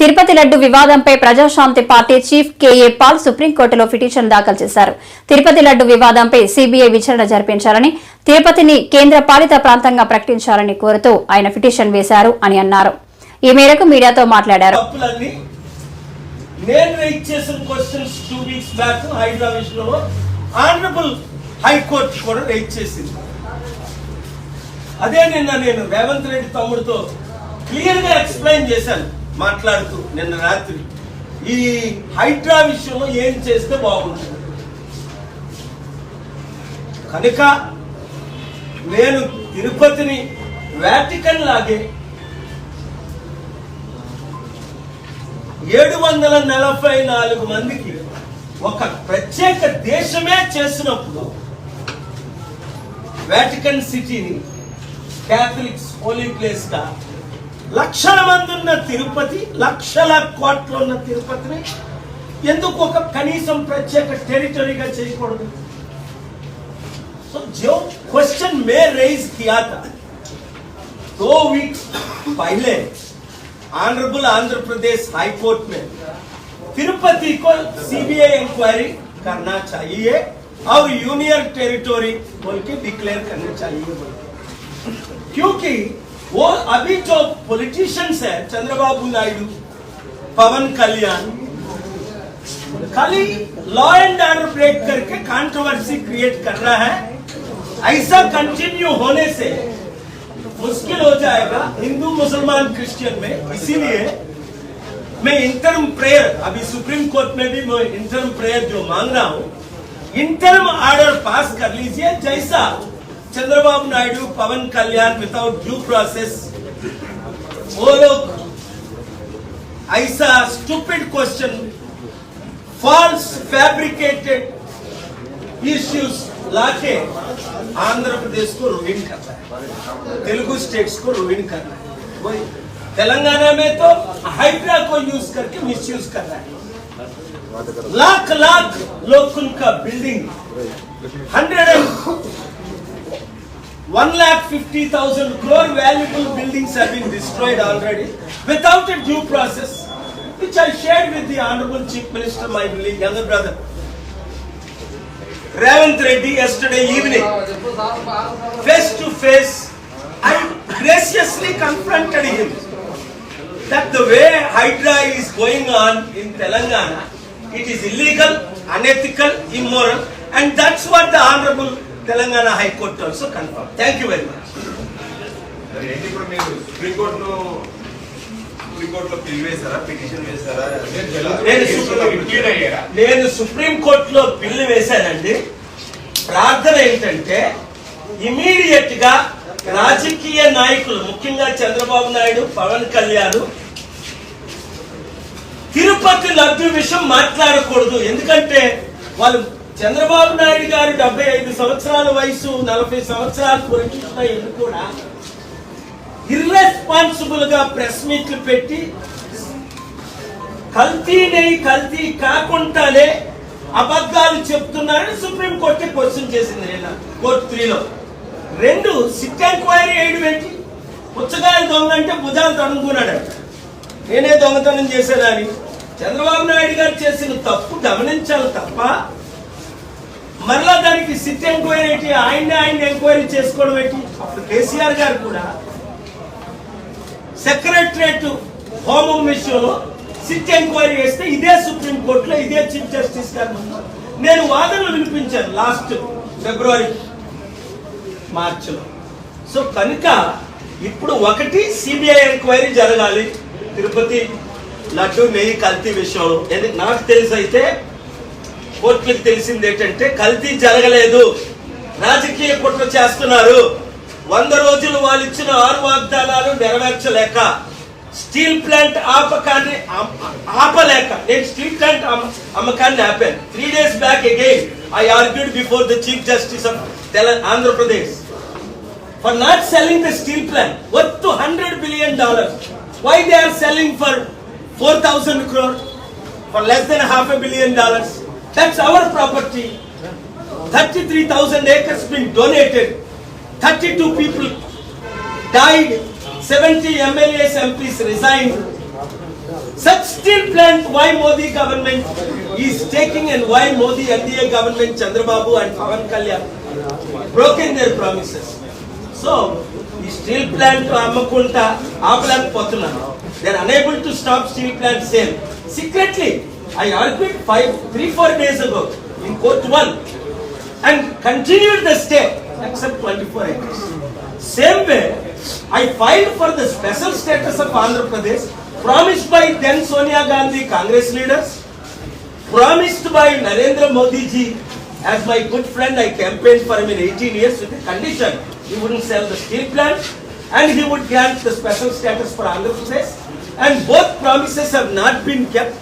తిరుపతి లడ్డు వివాదంపై Prajashanti party chief K A Paul సుప్రీంకోర్టులో petition దాఖలు చేశారు. తిరుపతి లడ్డు వివాదంపై సీబీఐ విచారణ జరిపించాలని తిరుపతిని కేంద్ర పాలిత ప్రాంతంగా ప్రకటించాలని కోరుతూ ఆయన పిటిషన్ వేశారు అని అన్నారు. ఈ మేరకు మీడియాతో మాట్లాడారు. నేను రైట్ చేసిన questions two weeks back Hyderabad honourable high court కూడా రైట్ చేసింది. అదే నిన్న నేను రేవంత్ రెడ్డి తమ్ముడితో క్లియర్గా ఎక్స్ప్లెయిన్ చేశాను. మాట్లాడుతూ నిన్న రాత్రి ఈ హైడ్రా విషయంలో ఏం చేస్తే బాగుంటుంది? కనుక నేను తిరుపతిని వాటికన్ లాగే ఏడు వందల నలభై నాలుగు మందికి ఒక ప్రత్యేక దేశమే చేసినప్పుడు వాటికన్ సిటీని క్యాథలిక్స్ హోలీ ప్లేస్గా లక్షల మంది ఉన్న తిరుపతి లక్షల కోట్ల ఉన్న తిరుపతిని ఎందుకు ఒక కనీసం ప్రత్యేక టెరిటరీగా చేయకూడదు సో जो क्वेश्चन मैं रेज किया था दो वीक्स पहले honourable Andhra Pradesh high court में तिरुपति को सीबीआई इंक्वायरी करना चाहिए और यूनियन टेरिटोरी बोल के डिक्लेयर करना चाहिए बोल के। क्योंकि वो अभी जो पॉलिटिशियंस है, चंद्रबाबू नायडू, पवन कल्याण, खाली लॉ एंड ऑर्डर ब्रेक करके कंट्रोवर्सी क्रिएट कर रहा है। ऐसा कंटिन्यू होने से मुश्किल हो जाएगा हिंदू, मुसलमान क्रिश्चियन में। इसीलिए मैं इंटरम प्रेयर अभी सुप्रीम कोर्ट में भी मैं इंटरम प्रेयर जो मांग रहा हूँ इंटरम ऑर्डर पास कर लीजिए, जैसा Chandrababu Naidu, Pawan Kalyan without due process वो लोग ऐसा stupid question false fabricated issues लाके आंध्र प्रदेश को रुइन करना है। तेलुगु स्टेट्स को रुइन करना है। वही तेलंगाना में तो हाइड्रा को यूज़ करके मिसयूज कर रहा है। लाख लाख लोकल का building hundred and one lakh fifty thousand crore valuable buildings have been destroyed already without a due process, which I shared with the Honorable Chief Minister, my younger brother. Ravant Reddy yesterday evening, face to face, I graciously confronted him that the way Hydra is going on in Telangana, it is illegal, unethical, immoral, and that's what the Honorable Thank you very much. మరి ఏంటి ఇప్పుడు మీరు సుప్రీంకోర్టును సుప్రీంకోర్టులో నేను supreme- నేను supreme కోర్టులో bill వేశానండి. ప్రార్థన ఏంటంటే ఇమీడియట్గా రాజకీయ నాయకులు ముఖ్యంగా చంద్రబాబు నాయుడు పవన్ కళ్యాణ్ తిరుపతి లడ్డు విషయం మాట్లాడకూడదు. ఎందుకంటే వాళ్ళు చంద్రబాబు నాయుడు గారు డెబ్బై ఐదు సంవత్సరాల వయసు నలభై సంవత్సరాలు పొలిటిషన్ ఇల్లు కూడా ఇర్రెస్పాన్సిబుల్గా ప్రెస్ మీట్లు పెట్టి కల్తీ నెయ్యి కల్తీ కాకుండానే అబద్ధాలు చెప్తున్నారని సుప్రీం కోర్టు క్వశ్చన్ చేసింది నిన్న కోర్టు త్రీలో. రెండు సిట్ ఎంక్వైరీ ఏడు పెట్టి పుచ్చకాయలు దొంగ అంటే భుజాలు తడుముకున్నాడు నేనే దొంగతనం చేశానని చంద్రబాబు నాయుడు గారు చేసిన తప్పు గమనించాలి తప్ప మరలా దానికి సిట్ ఎంక్వైరీ ఏంటి? ఆయన్ని ఆయన ఎంక్వైరీ చేసుకోవడం ఏంటి? అప్పుడు కేసీఆర్ గారు కూడా సెక్రటరేట్ హోమం విషయంలో సిట్ ఎంక్వైరీ చేస్తే ఇదే సుప్రీం కోర్టులో ఇదే చీఫ్ జస్టిస్ గారు నేను వాదనలు వినిపించాను లాస్ట్ ఫిబ్రవరి మార్చిలో. సో కనుక ఇప్పుడు ఒకటి సిబిఐ ఎంక్వైరీ జరగాలి. తిరుపతి లడ్డు నెయ్యి కల్తీ విషయంలో. నాకు తెలిసి అయితే కోర్టులకు తెలిసింది ఏంటంటే కల్తీ జరగలేదు. రాజకీయ కుట్ర చేస్తున్నారు. వంద రోజులు వాళ్ళు ఇచ్చిన ఆరు వాగ్దానాలు నెరవేర్చలేక స్టీల్ ప్లాంట్ ఆపకాన్ని ఆపలేక నేను స్టీల్ ప్లాంట్ అమ్మ- అమ్మకాన్ని ఆపాను. Three days back again I argued before the chief justice of Telangana Andhra Pradesh. For not selling the steel plant worth to 100 billion dollars. Why they are selling for 4,000 crore? For less than half a billion dollars? That's our property. 33,000 acres been donated. 32 people died. 70 MLAs, MPs resigned. Such steel plant, why Modi government is taking and why Modi NDA government, Chandrababu and Pavan Kalyan broken their promises. So, the steel plant Ammakunta, Apalan Potuna, they are unable to stop steel plant sale. Secretly, I argued five, three, four days ago in court one and continued the stay except 24 acres. Same way, I filed for the special status of Andhra Pradesh promised by then Sonia Gandhi Congress leaders, promised by Narendra Modi ji as my good friend. I campaigned for him in 18 years with the condition he wouldn't sell the steel plant and he would grant the special status for Andhra Pradesh. And both promises have not been kept.